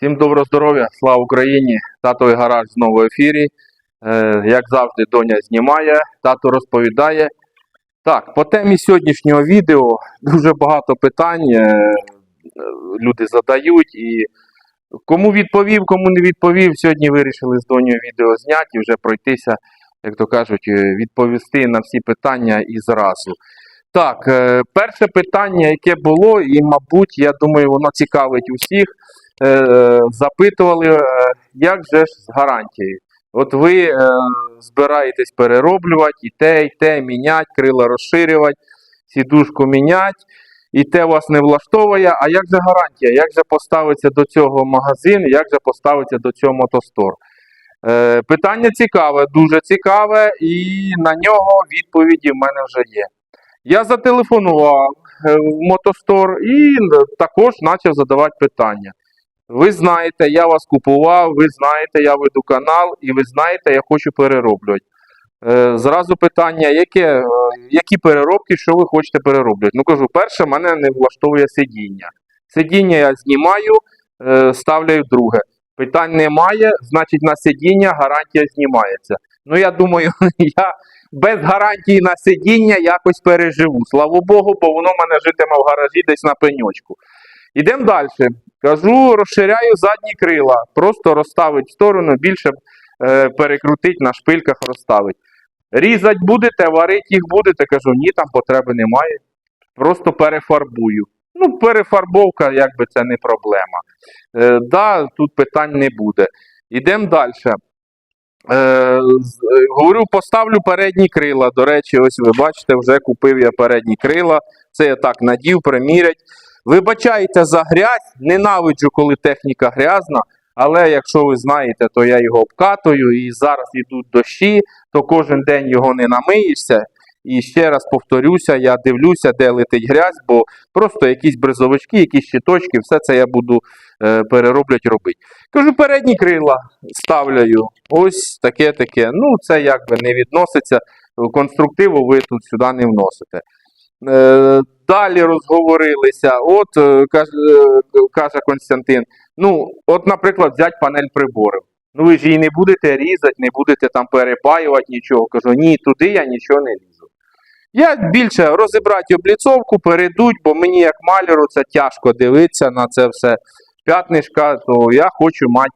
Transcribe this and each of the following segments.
Всім доброго здоров'я, слава Україні! Татовий гараж знову в ефірі. Е, як завжди, доня знімає, тато розповідає. Так, по темі сьогоднішнього відео дуже багато питань е, люди задають. І кому відповів, кому не відповів, сьогодні вирішили з донею відео зняти і вже пройтися, як то кажуть, е, відповісти на всі питання і зразу. Так, е, перше питання, яке було, і, мабуть, я думаю, воно цікавить усіх запитували, е, як же ж з гарантією. От ви е, збираєтесь перероблювати і те, і те, міняти, крила розширювати, сідушку міняти, і те вас не влаштовує. А як же гарантія? Як же поставиться до цього магазин, як же поставиться до цього мотостор? Е, питання цікаве, дуже цікаве, і на нього відповіді в мене вже є. Я зателефонував е, в мотостор і е, також почав задавати питання. Ви знаєте, я вас купував, ви знаєте, я веду канал, і ви знаєте, я хочу перероблювати. Е, зразу питання, яке, е, які переробки, що ви хочете перероблювати? Ну кажу, перше, мене не влаштовує сидіння. Сидіння я знімаю, е, ставляю друге. Питань немає, значить на сидіння гарантія знімається. Ну я думаю, я без гарантії на сидіння якось переживу. Слава Богу, бо воно мене житиме в гаражі десь на пеньочку. Ідемо далі. Кажу, розширяю задні крила, просто розставить в сторону, більше е, перекрутить на шпильках, розставить. Різать будете, варити їх будете. Кажу, ні, там потреби немає. Просто перефарбую. Ну, перефарбовка, якби це не проблема. Е, да, тут питань не буде. Ідемо далі. Е, е, говорю, поставлю передні крила. До речі, ось ви бачите, вже купив я передні крила. Це я так надів, примірять. Вибачайте за грязь, ненавиджу, коли техніка грязна, але якщо ви знаєте, то я його обкатую і зараз йдуть дощі, то кожен день його не намиєшся. І ще раз повторюся, я дивлюся, де летить грязь, бо просто якісь бризовички, якісь щиточки, все це я буду е, перероблять робити. Кажу, передні крила ставляю. Ось таке таке. Ну, це якби не відноситься. Конструктиву ви тут сюди не вносите. Е, далі розговорилися. От е, каже, е, Константин. Ну, от, наприклад, взяти панель приборів. Ну, ви ж її не будете різати, не будете там перепаювати нічого. Кажу, ні, туди я нічого не лізу. Я більше розібрати обліцовку, перейдуть, бо мені, як маляру, це тяжко дивитися на це все. П'ятнишка, то я хочу мати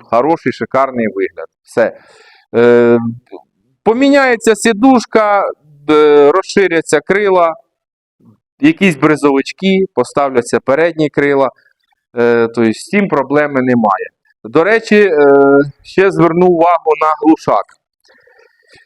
хороший, шикарний вигляд. Все. Е, поміняється сідушка, розширяться крила, якісь бризовички, поставляться передні крила. Е, тобто з цим проблеми немає. До речі, е, ще зверну увагу на глушак.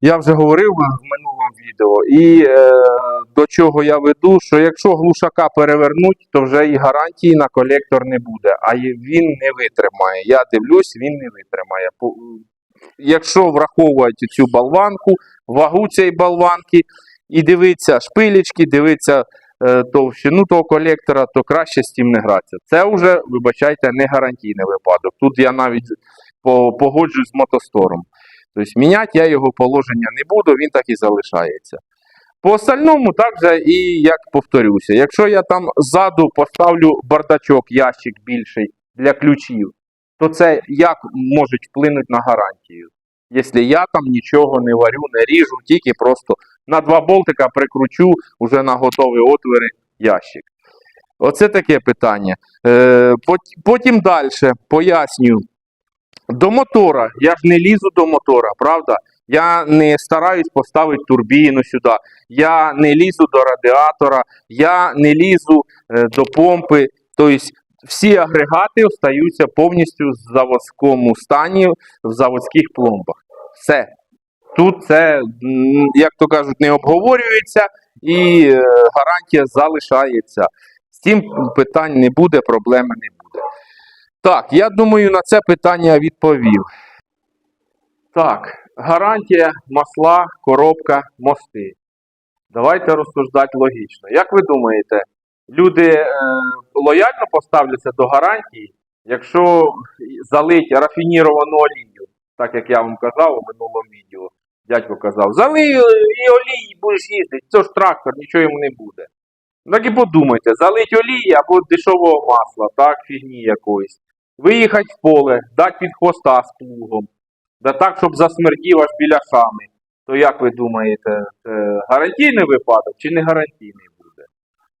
Я вже говорив в минулому відео, і е, до чого я веду, що якщо глушака перевернуть, то вже і гарантії на колектор не буде, а він не витримає. Я дивлюсь, він не витримає. Якщо враховувати цю болванку, вагу цієї болванки, і дивитися шпилечки, дивитися е, товщину того колектора, то краще з тим не гратися. Це вже, вибачайте, не гарантійний випадок. Тут я навіть по- погоджуюсь з мотостором. Тобто міняти я його положення не буду, він так і залишається. По остальному так же і як повторюся, якщо я там ззаду поставлю бардачок, ящик більший для ключів, то це як може вплинути на гарантію? Якщо я там нічого не варю, не ріжу, тільки просто на два болтика прикручу вже на готові отвори ящик. Оце таке питання. Е, потім далі пояснюю. До мотора. Я ж не лізу до мотора, правда? Я не стараюсь поставити турбіну сюди. Я не лізу до радіатора, я не лізу е, до помпи. Тобто всі агрегати остаються повністю в заводському стані, в заводських пломбах. Все. Тут це, як то кажуть, не обговорюється і е, гарантія залишається. З цим питань не буде, проблеми не буде. Так, я думаю, на це питання відповів. Так, гарантія, масла, коробка, мости. Давайте розсуждати логічно. Як ви думаєте, люди е, лояльно поставляться до гарантії, якщо залить рафініровану олію, так як я вам казав у минулому відео, дядько казав, залий е, і олії будеш їздити, це ж трактор, нічого йому не буде. Так і подумайте, залить олії або дешевого масла, так, фігні якоїсь. виїхати в поле, дати під хвоста з плугом, да так, щоб засмердів аж біля шами. То як ви думаєте, гарантійний випадок чи не гарантійний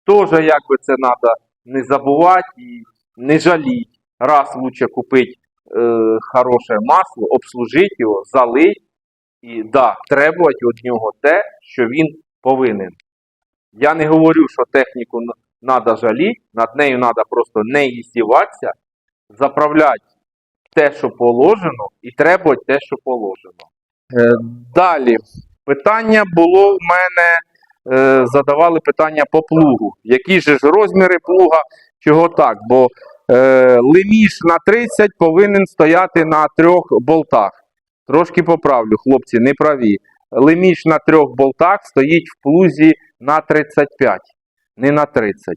Тоже якби це треба не забувати і не жаліть. Раз лучше купити е, хороше масло, обслужити його, залить і да, требувати від нього те, що він повинен. Я не говорю, що техніку треба жаліти, над нею треба просто не іздіватися, заправляти те, що положено, і требувати те, що положено. Е, далі. Питання було в мене, задавали питання по плугу. Які ж розміри плуга, чого так? Бо е, леміш на 30 повинен стояти на трьох болтах. Трошки поправлю, хлопці, не праві. Леміш на трьох болтах стоїть в плузі на 35, не на 30.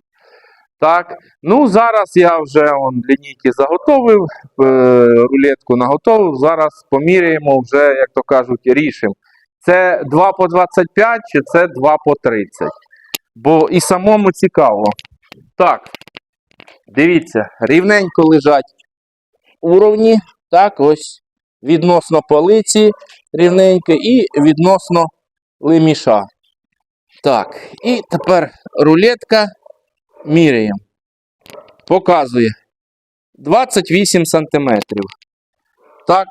Так, ну зараз я вже он, лінійки заготовив, е, рулетку наготовив. Зараз поміряємо вже, як то кажуть, рішимо. Це 2 по 25 чи це 2 по 30. Бо і самому цікаво. Так, дивіться, рівненько лежать уровні. Так, ось відносно полиці рівненько і відносно леміша. Так, і тепер рулетка міряємо. Показує 28 сантиметрів. Так,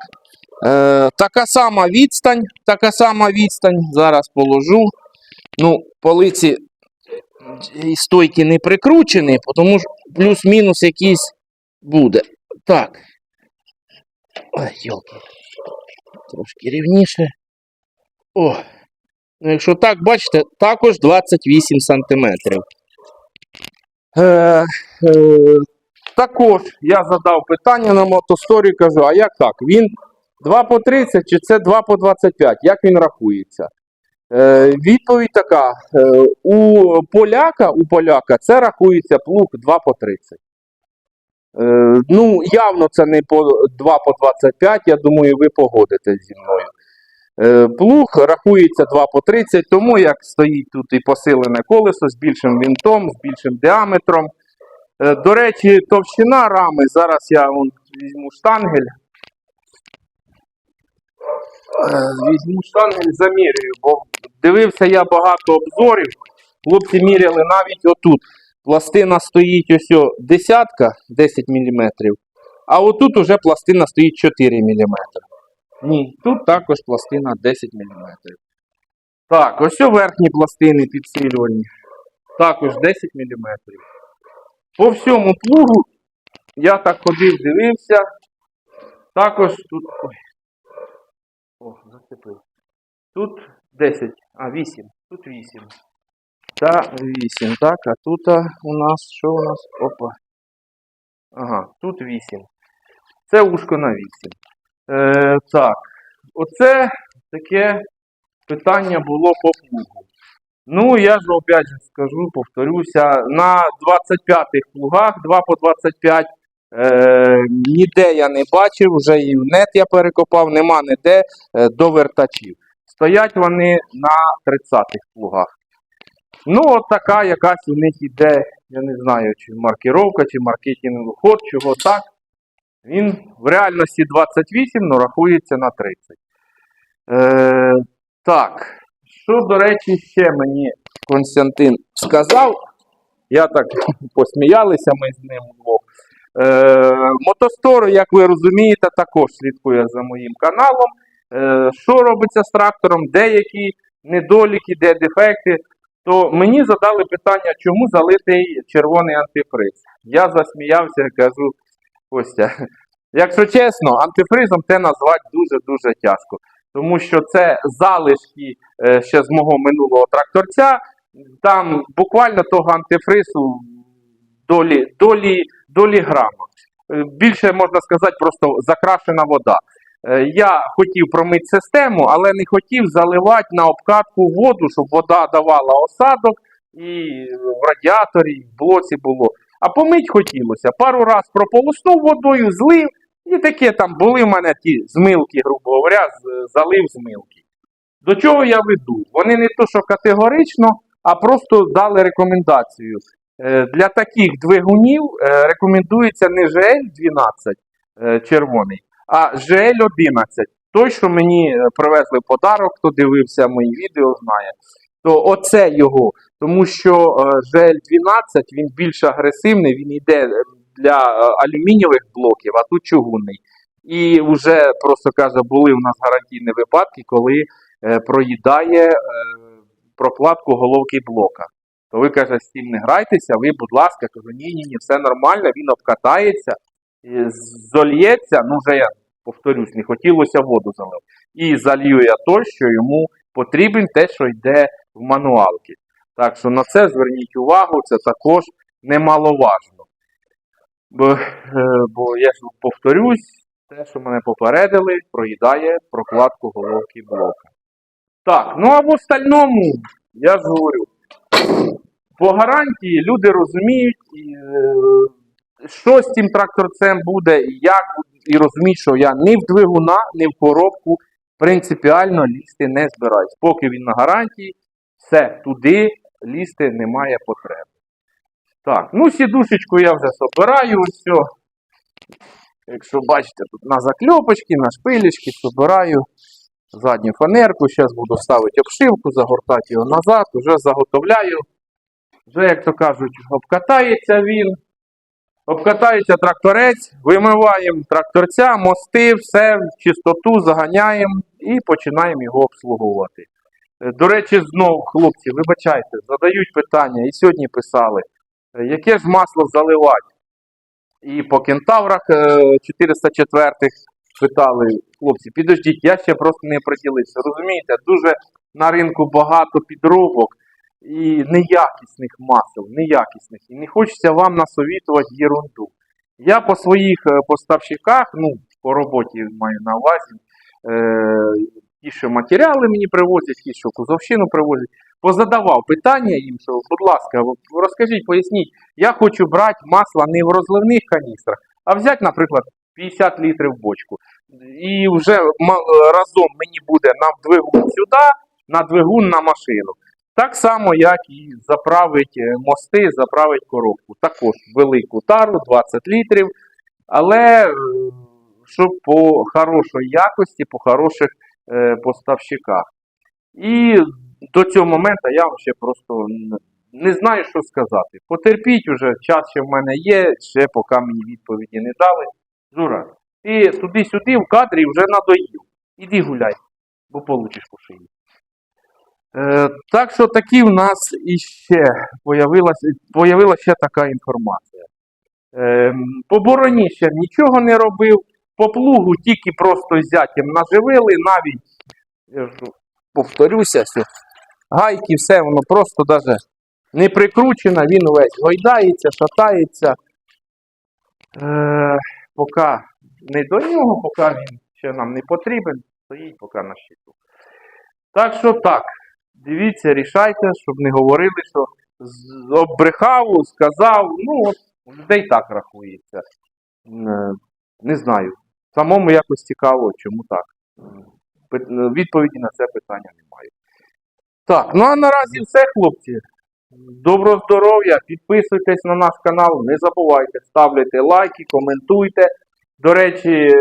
е, така сама відстань, така сама відстань. Зараз положу. Ну, полиці стойки не прикручені, тому що плюс-мінус якийсь буде. Так. Ой, йолки. Трошки рівніше. О. Ну, якщо так, бачите, також 28 сантиметрів. Е, е, також я задав питання на мотосторі, кажу, а як так? Він 2 по 30 чи це 2 по 25? Як він рахується? Е, відповідь така: е, у поляка, у поляка це рахується плуг 2 по 30. Е, ну, явно це не по 2 по 25, я думаю, ви погодитесь зі мною. Е, Плуг рахується 2 по 30, тому як стоїть тут і посилене колесо з більшим вінтом, з більшим діаметром. Е, До речі, товщина рами. Зараз я візьму штангель. Е, Візьму штангель, замірюю, бо дивився я багато обзорів. Хлопці міряли навіть отут. Пластина стоїть ось о, десятка 10 мм, а отут уже пластина стоїть 4 мм. Ні, тут також пластина 10 мм. Так, ось о верхні пластини підсилювальні. Також 10 мм. По всьому плугу я так ходив, дивився. Також тут. Ой. О. Тут 10, а 8. Тут 8. Та 8. Так, а тут у нас що у нас? Опа. Ага, тут 8. Це ушко на 8. Е, так, оце таке питання було по плугу. Ну, я ж опять скажу, повторюся, на 25-х плугах 2 по 25 е, ніде я не бачив, вже і в нет я перекопав, нема ніде е, довертачів. Стоять вони на 30-х плугах. Ну, от така якась у них іде, я не знаю, чи маркіровка, чи маркетинговий ход, чого так. Він в реальності 28, але рахується на 30. Е, так, що, до речі, ще мені Константин сказав. Я так посміялися ми з ним Мотостор, як ви розумієте, також слідкує за моїм каналом. Е, що робиться з трактором, де які недоліки, де дефекти. То мені задали питання, чому залитий червоний антифриз. Я засміявся і кажу, Костя, якщо чесно, антифризом це назвати дуже-дуже тяжко. Тому що це залишки е, ще з мого минулого тракторця. Там буквально того антифризу долі, долі, долі грама. Е, Більше можна сказати, просто закрашена вода. Е, Я хотів промити систему, але не хотів заливати на обкатку воду, щоб вода давала осадок і в радіаторі, і в блоці було. А помить хотілося. Пару раз прополоснув водою, злив, і таке там були в мене ті змилки, грубо говоря, залив змилки. До чого я веду? Вони не то, що категорично, а просто дали рекомендацію. Е, Для таких двигунів е, рекомендується не GL12 е, червоний, а GL11. Той, що мені привезли в подарок, хто дивився мої відео, знає. То оце його. Тому що е, GL12 він більш агресивний, він йде для алюмінієвих блоків, а тут чугунний. І вже просто каже, були у нас гарантійні випадки, коли проїдає прокладку головки блока. То ви каже, з цим не грайтеся, ви, будь ласка, кажу, ні, ні, все нормально, він обкатається, зольється, ну вже я повторюсь, не хотілося воду залив. І залью я той, що йому потрібен те, що йде в мануалки. Так що на це зверніть увагу, це також немаловажно. Бо, е, бо я ж повторюсь, те, що мене попередили, проїдає прокладку головки блока. Так, ну а в остальному, я ж говорю, по гарантії люди розуміють, е, що з цим тракторцем буде, і як і розуміють, що я ні в двигуна, ні в коробку принципіально лізти не збираюсь. Поки він на гарантії, все, туди лізти немає потреби. Так, ну сідушечку я вже собираю, все. Якщо бачите, тут на закльопочки, на шпилечки собираю задню фанерку. Зараз буду ставити обшивку, загортати його назад, вже заготовляю. Вже, як то кажуть, обкатається він. Обкатається тракторець, вимиваємо тракторця, мости, все в чистоту заганяємо і починаємо його обслуговувати. Е, До речі, знову, хлопці, вибачайте, задають питання, і сьогодні писали, е, яке ж масло заливати. І по кентаврах е, 404 питали, хлопці, підождіть, я ще просто не приділився. Розумієте, дуже на ринку багато підробок і неякісних масел, неякісних. І не хочеться вам насовітувати єрунду. Я по своїх е, поставщиках, ну, по роботі маю на увазі, е, ті, що матеріали мені привозять, ті, що кузовщину привозять, позадавав питання їм, що, будь ласка, розкажіть, поясніть, я хочу брати масло не в розливних каністрах, а взяти, наприклад, 50 літрів бочку. І вже разом мені буде на двигун сюди, на двигун на машину. Так само, як і заправить е, мости, заправить коробку. Також велику тару, 20 літрів. Але е, щоб по хорошій якості, по хороших е, поставщиках. І до цього моменту я ще просто не знаю, що сказати. Потерпіть уже, час ще в мене є, ще поки мені відповіді не дали. Жура, ти туди-сюди в кадрі вже надоїв. Іди гуляй, бо получиш по шиї. Е, так що такі в нас іще появилася, появилася ще така інформація. Е, по бороні ще нічого не робив, по плугу тільки просто зятям наживили, навіть, я ж повторюся, що гайки, все, воно просто даже не прикручено, він увесь гойдається, шатається. Е, поки не до нього, поки він ще нам не потрібен, стоїть поки на щиту. Так що так, дивіться, рішайте, щоб не говорили, що оббрехав, сказав. Ну, от у людей так рахується. Е, Не знаю. Самому якось цікаво, чому так. Відповіді на це питання немає. Так, ну а наразі все, хлопці. Доброго здоров'я, підписуйтесь на наш канал, не забувайте, ставляйте лайки, коментуйте. До речі, е,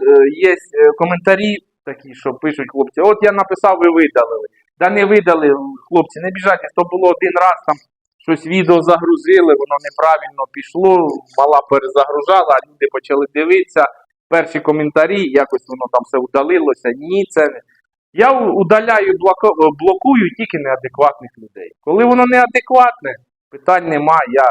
е, є е, коментарі такі, що пишуть хлопці. От я написав, ви видалили. Да не видали, хлопці, не біжайте, то було один раз там щось відео загрузили, воно неправильно пішло, мала перезагружала, а люди почали дивитися. Перші коментарі, якось воно там все удалилося. Ні, це не. Я удаляю, блокую тільки неадекватних людей. Коли воно неадекватне, питань нема, я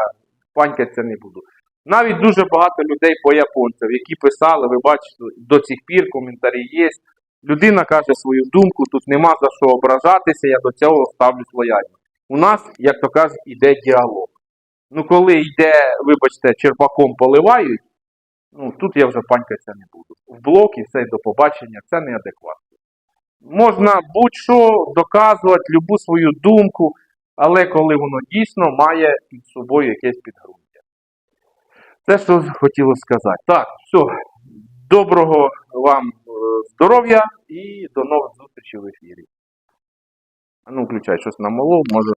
панькатися не буду. Навіть дуже багато людей по японцям, які писали, ви бачите, до цих пір коментарі є. Людина каже свою думку, тут нема за що ображатися, я до цього ставлюсь лояльно. У нас, як то кажуть, іде діалог. Ну, коли йде, вибачте, черпаком поливають, ну тут я вже панькатися не буду. В блок і все, до побачення, це неадекватно. Можна будь-що доказувати, любу свою думку, але коли воно дійсно має під собою якесь підґрунтя. Це що хотілося сказати. Так, все. Доброго вам здоров'я і до нових зустрічей в ефірі. Ну, включай щось намолов, може